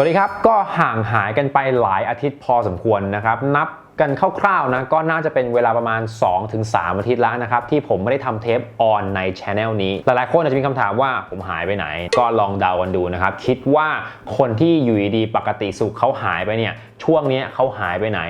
วัสดีครับ ก็ห่างหายกันไปหลายอาทิตย์พอสมควรนะครับ นับกันคร่าวๆนะก็น่าจะเป็นเวลาประมาณ 2-3 อาทิตย์แล้วนะครับ ที่ผมไม่ได้ทำเทปออนในช anel นี้ หลายๆคนอาจจะมีคำถามว่าผมหายไปไหน ก็ลองเดากันดูนะครับ คิดว่าคนที่อยู่ดีๆปกติสุขเขาหายไปเนี่ย ช่วงนี้เขาหายไปไหน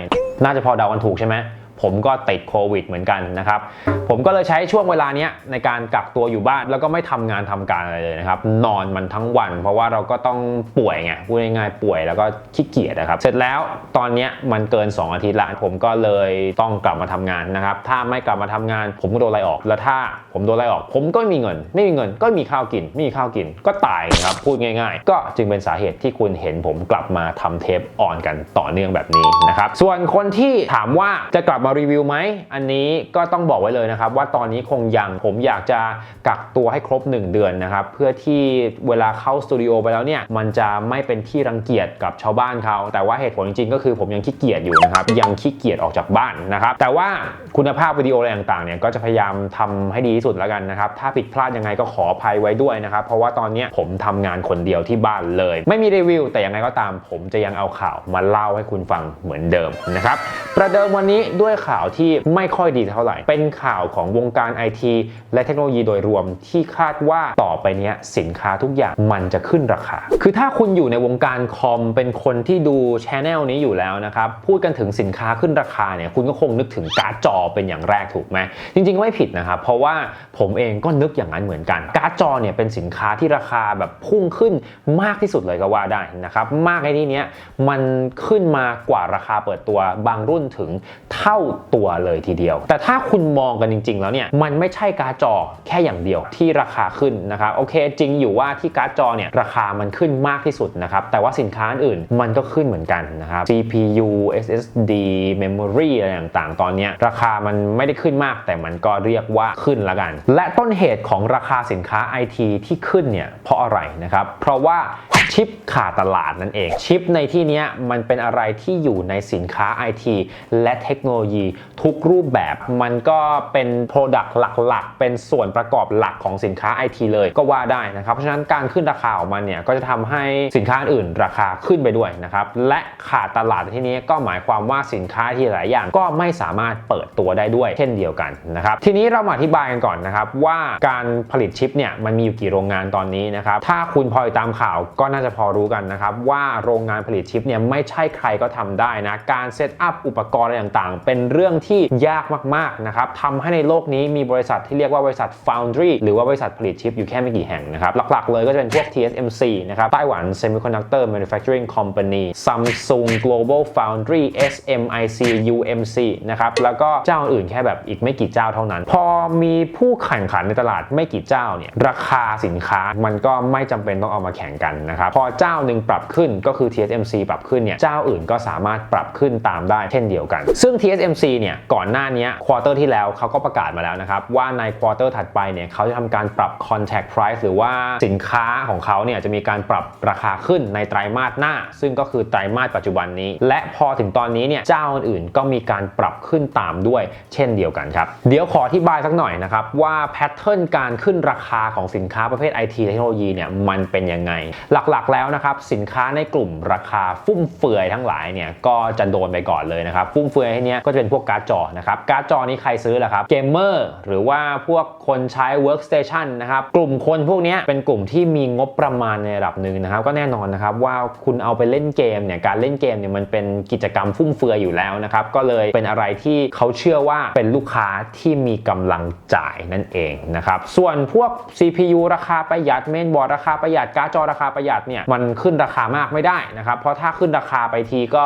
น่าจะพอเดากันถูกใช่ไหม ผมก็ติดโควิดเหมือนกันนะครับ ผมก็เลยใช้ช่วงเวลาเนี้ยในการกักตัวอยู่บ้านแล้วก็ไม่ทำงานทำการอะไรเลยนะครับ นอนมันทั้งวัน เพราะว่าเราก็ต้องป่วยไงพูดง่ายๆป่วยแล้วก็ขี้เกียจนะครับ เสร็จแล้วตอนเนี้ยมันเกิน 2 อาทิตย์ละผมก็เลยต้องกลับมาทำงานนะครับ ถ้าไม่กลับมาทำงาน ผมก็โดนไล่ออก แล้วถ้าผมโดนไล่ออก ผมก็ไม่มีเงิน ไม่มีเงินก็มีข้าวกินไม่มีข้าวกินก็ตายนะครับพูดง่าย ๆ ก็จึงเป็นสาเหตุที่คุณเห็นผมกลับมาทำเทปออนกันต่อเนื่องแบบนี้นะครับส่วนคนที่ถามว่าจะกลับมารีวิวไหม อันนี้ก็ต้องบอกไว้เลยนะครับ ว่าตอนนี้คงยังผมอยากจะกักตัวให้ครบ 1 เดือนนะครับ เพื่อที่เวลาเข้าสตูดิโอไปแล้วเนี่ยมันจะไม่เป็นที่รังเกียจกับชาวบ้านเขา แต่ว่าเหตุผลจริงๆก็คือผมยังขี้เกียจอยู่นะครับ ยังขี้เกียจออกจากบ้านนะครับ แต่ว่าคุณภาพวิดีโออะไรต่างๆเนี่ยก็จะพยายามทำให้ดีที่สุดแล้วกันนะครับ ถ้าผิดพลาดยังไงก็ขออภัยไว้ด้วยนะครับ เพราะว่าตอนนี้ผมทำงานคนเดียวที่บ้านเลย ไม่มีรีวิว แต่ยังไงก็ตาม ผมจะยังเอาข่าวมาเล่าให้คุณฟังเหมือนเดิมนะครับ ประเดิมวันนี้ด้วยข่าวที่ไม่ค่อยดีเท่าไหร่ เป็นข่าวของวงการไอทีและเทคโนโลยีโดยรวมที่คาดว่าต่อไปนี้สินค้าทุกอย่างมันจะขึ้นราคา คือถ้าคุณอยู่ในวงการคอมเป็นคนที่ดูช anel นี้อยู่แล้วนะครับพูดกันถึงสินค้าขึ้นราคาเนี่ยคุณก็คงนึกถึงการ์ดจอเป็นอย่างแรกถูกไหมจริงๆไม่ผิดนะครับเพราะว่าผมเองก็นึกอย่างนั้นเหมือนกัน การ์ดจอเนี่ยเป็นสินค้าที่ราคาแบบพุ่งขึ้นมากที่สุดเลยก็ว่าได้นะครับมากในที่นี้มันขึ้นมากว่าราคาเปิดตัวบางรุ่นถึงเท่าตัวเลยทีเดียว แต่ถ้าคุณมองกันจริง ๆ แล้วเนี่ยมันไม่ใช่การ์ดจอแค่อย่างเดียวที่ราคาขึ้นนะครับโอเคจริงอยู่ว่าที่การ์ดจอเนี่ยราคามันขึ้นมากที่สุดนะครับแต่ว่าสินค้าอื่นมันก็ขึ้นเหมือนกันนะครับ CPU SSD Memory อะไรต่างๆ ตอนนี้ราคามันไม่ได้ขึ้นมาก แต่มันก็เรียกว่าขึ้นละกัน และต้นเหตุของราคาสินค้า IT ที่ขึ้นเนี่ยเพราะอะไรนะครับเพราะว่าชิปขาดตลาดนั่นเองชิปในที่นี้มันเป็นอะไรที่อยู่ในสินค้า IT และเทคโนโลยีทุกรูปแบบมันก็เป็น Product หลักๆ เป็นส่วนประกอบหลักของสินค้า IT เลยก็ว่าได้นะครับ เพราะฉะนั้นการขึ้นราคาของมันเนี่ยก็จะทำให้สินค้าอื่นราคาขึ้นไปด้วยนะครับ และขาดตลาดที่นี้ก็หมายความว่าสินค้าที่หลายอย่างก็ไม่สามารถเปิดตัวได้ด้วย เช่นเดียวกันนะครับ ทีนี้เรามาอธิบายกันก่อนนะครับว่าการผลิตชิปเนี่ยมันมีอยู่กี่โรงงานตอนนี้นะครับถ้าคุณพอติดตามข่าวก็น่าจะพอรู้กันนะครับว่าโรงงานผลิตชิปเนี่ยไม่ใช่ใครก็ทำได้นะการเซตอัพอุปกรณ์อะไรต่างๆ เป็นเรื่องที่ยากมากๆนะครับทำให้ในโลกนี้มีบริษัทที่เรียกว่าบริษัท Foundry หรือว่าบริษัทผลิตชิปอยู่แค่ไม่กี่แห่งนะครับ หลักๆเลยก็จะเป็นพวก TSMC นะครับไต้หวัน Semiconductor Manufacturing Company Samsung Global Foundry SMIC UMC นะครับแล้วก็เจ้าอื่นแค่แบบอีกไม่กี่เจ้าเท่านั้น พอมีผู้แข่งขันในตลาดไม่กี่เจ้าเนี่ยราคาสินค้ามันก็ไม่จำเป็นต้องเอามาแข่งกันนะครับพอเจ้าหนึ่งปรับขึ้นก็คือ TSMC ปรับขึ้นเนี่ยเจ้าอื่นก็สามารถปรับขึ้นตามได้เช่นเดียวกัน ซึ่ง TSMC เนี่ยก่อนหน้านี้ควอเตอร์ที่แล้วเขาก็ประกาศมาแล้วนะครับว่าในควอเตอร์ถัดไปเนี่ยเขาจะทำการปรับ contact price หรือว่าสินค้าของเขาเนี่ยจะมีการปรับราคาขึ้นในไตรมาสหน้า ซึ่งก็คือไตรมาสปัจจุบันนี้ และพอถึงตอนนี้เนี่ยเจ้าอื่นๆก็มีการปรับขึ้นตามด้วยเช่นเดียวกันครับ เดี๋ยวขออธิบายสักหน่อยนะครับว่าแพทเทิร์นการขึ้นราคาของสินค้าประเภท IT เทคโนโลยีเนี่ยมันเป็นยังไง หลักๆแล้วนะครับสินค้าในกลุ่มราคาฟุ่มเฟือยทั้งหลายเนี่ยก็จะโดนไปก่อนเลยนะครับฟุ่มเฟือยที่เนี้ยก็จะจะเป็นพวกการ์ดจอนะครับ การ์ดจอนี้ใครซื้อล่ะครับเกมเมอร์หรือว่าพวกคนใช้ workstation นะครับ กลุ่มคนพวกนี้เป็นกลุ่มที่มีงบประมาณในระดับหนึ่งนะครับ ก็แน่นอนนะครับว่าคุณเอาไปเล่นเกมเนี่ยการเล่นเกมเนี่ยมันเป็นกิจกรรมฟุ่มเฟือยอยู่แล้วนะครับ ก็เลยเป็นอะไรที่เขาเชื่อว่าเป็นลูกค้าที่มีกำลังจ่ายนั่นเองนะครับส่วนพวก CPU ราคาประหยัดเมนบอร์ดราคาประหยัดการ์ดจอราคาประหยัดเนี่ยมันขึ้นราคามากไม่ได้นะครับเพราะถ้าขึ้นราคาไปทีก็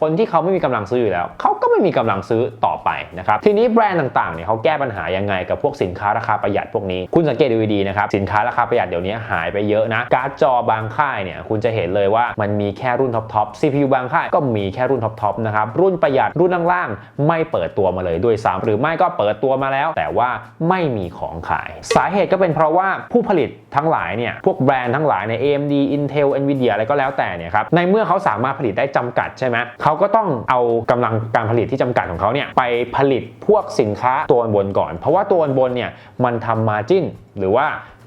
คนที่เขาไม่มีกำลังซื้ออยู่แล้วเขาก็ไม่มีกำลังซื้อต่อไปนะครับทีนี้แบรนด์ต่างๆเนี่ยเขาแก้ปัญหายังไงกับพวกสินค้าราคาประหยัดพวกนี้ คุณสังเกตดูดีๆนะครับสินค้าราคาประหยัดเดี๋ยวนี้หายไปเยอะนะการ์ดจอบางค่ายเนี่ยคุณจะเห็นเลยว่ามันมีแค่รุ่นท็อปทอป CPU บางค่ายก็มีแค่รุ่นท็อปทอปนะครับรุ่นประหยัดรุ่นล่างๆไม่เปิดตัวมาเลยด้วยซ้ำหรือไม่ก็เปิดตัวมาแล้ว แต่ว่าไม่มีของขาย สาเหตุก็เป็นเพราะว่าผู้ผลิตทั้งหลายเนี่ยพวกแบรนด์ทั้งหลายใน AMD Intel Nvidia อะไรก็แล้วแต่เนี่ยครับในเมื่อเขาสามารถผลิตได้จำกัดใช่ไหมเขาก็ต้องเอากำลังการผลิตที่จำกัดของเขาเนี่ยไปผลิตพวกสินค้าตัวบนก่อน เพราะว่าตัวบนเนี่ยมันทำมาจิ้นหรือว่า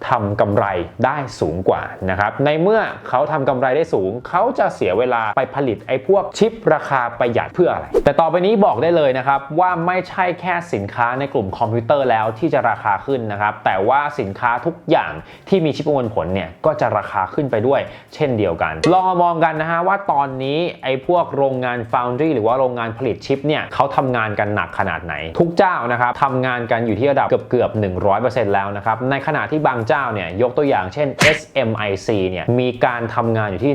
ทำกำไรได้สูงกว่านะครับ ในเมื่อเขาทำกำไรได้สูง เขาจะเสียเวลาไปผลิตไอ้พวกชิปราคาประหยัดเพื่ออะไร แต่ต่อไปนี้บอกได้เลยนะครับ ว่าไม่ใช่แค่สินค้าในกลุ่มคอมพิวเตอร์แล้วที่จะราคาขึ้นนะครับ แต่ว่าสินค้าทุกอย่างที่มีชิปประมวลผลเนี่ยก็จะราคาขึ้นไปด้วย เช่นเดียวกัน ลองมามองกันนะฮะว่าตอนนี้ไอ้พวกโรงงาน Foundry หรือว่าโรงงานผลิตชิปเนี่ยเขาทำงานกันหนักขนาดไหน ทุกเจ้านะครับทำงานกันอยู่ที่ระดับเกือบเกือบ100%แล้วนะครับในขณะที่บางเจ้าเนี่ยยกตัวอย่างเช่น SMIC เนี่ยมีการทำงานอยู่ที่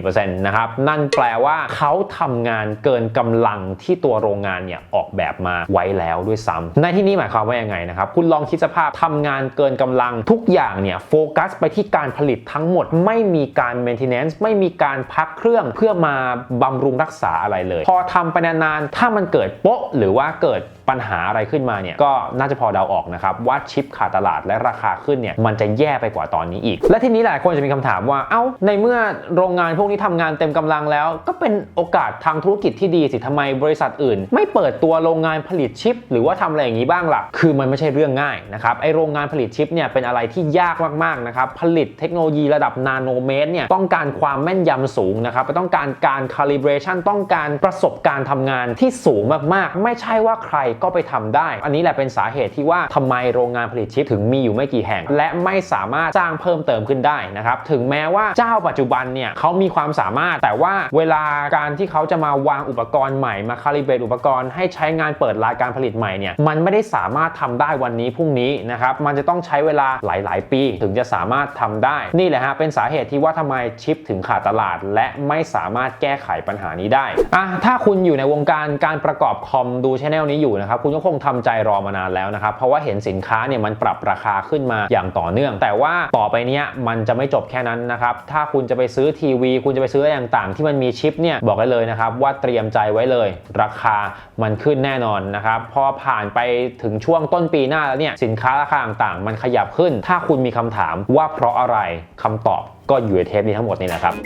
100.4%นะครับนั่นแปลว่าเขาทำงานเกินกำลังที่ตัวโรงงานเนี่ยออกแบบมาไว้แล้วด้วยซ้ำในที่นี้หมายความว่ายังไงนะครับคุณลองคิดสภาพทำงานเกินกำลังทุกอย่างเนี่ยโฟกัสไปที่การผลิตทั้งหมด ไม่มีการ maintenance ไม่มีการพักเครื่องเพื่อมาบำรุงรักษาอะไรเลย พอทำไปนานๆถ้ามันเกิดโป๊ะหรือว่าเกิดปัญหาอะไรขึ้นมาเนี่ยก็น่าจะพอเดาออกนะครับว่าชิปขาดตลาดและราคาขึ้นเนี่ยมันจะแย่ไปกว่าตอนนี้อีก และทีนี้หลายคนจะมีคำถามว่าเอ้าในเมื่อโรงงานพวกนี้ทำงานเต็มกำลังแล้ว ก็เป็นโอกาสทางธุรกิจที่ดีสิทำไมบริษัทอื่น ไม่เปิดตัวโรงงานผลิตชิป หรือว่าทำอะไรอย่างนี้บ้างล่ะคือมันไม่ใช่เรื่องง่ายนะครับไอโรงงานผลิตชิปเนี่ยเป็นอะไรที่ยากมากๆนะครับผลิตเทคโนโลยีระดับนาโนเมตรเนี่ยต้องการความแม่นยำสูงนะครับต้องการการ calibration ต้องการประสบการณ์ทำงานที่สูงมากๆ ไม่ใช่ว่าใครก็ไปทำได้ อันนี้แหละเป็นสาเหตุที่ว่าทำไมโรงงานผลิตชิปถึงมีอยู่ไม่กี่แห่ง และไม่สามารถสร้างเพิ่มเติมขึ้นได้นะครับถึงแม้ว่าเจ้าปัจจุบันเนี่ยเขามีความสามารถแต่ว่าเวลาการที่เขาจะมาวางอุปกรณ์ใหม่มาคาลิเบรตอุปกรณ์ให้ใช้งานเปิดรายการผลิตใหม่เนี่ยมันไม่ได้สามารถทำได้วันนี้พรุ่งนี้นะครับมันจะต้องใช้เวลาหลาย ๆ ปีถึงจะสามารถทำได้ นี่แหละฮะเป็นสาเหตุที่ว่าทำไมชิปถึงขาดตลาด และไม่สามารถแก้ไขปัญหานี้ได้อะถ้าคุณอยู่ในวงการการประกอบคอมดูช anel นี้อยู่นะครับคุณก็คงทำใจรอมานานแล้วนะครับ เพราะว่าเห็นสินค้าเนี่ยมันปรับราคาขึ้นมาอย่างต่อเนื่อง แต่ว่าต่อไปเนี้ยมันจะไม่จบแค่นั้นนะครับ ถ้าคุณจะไปซื้อทีวี คุณจะไปซื้ออะไรต่างๆ ที่มันมีชิปเนี่ยบอกได้เลยนะครับว่าเตรียมใจไว้เลย ราคามันขึ้นแน่นอนนะครับ พอผ่านไปถึงช่วงต้นปีหน้าแล้วเนี่ยสินค้าราคาต่างๆ มันขยับขึ้น ถ้าคุณมีคำถามว่าเพราะอะไรคำตอบก็อยู่ในเทปนี้ทั้งหมดนี่แหละครับ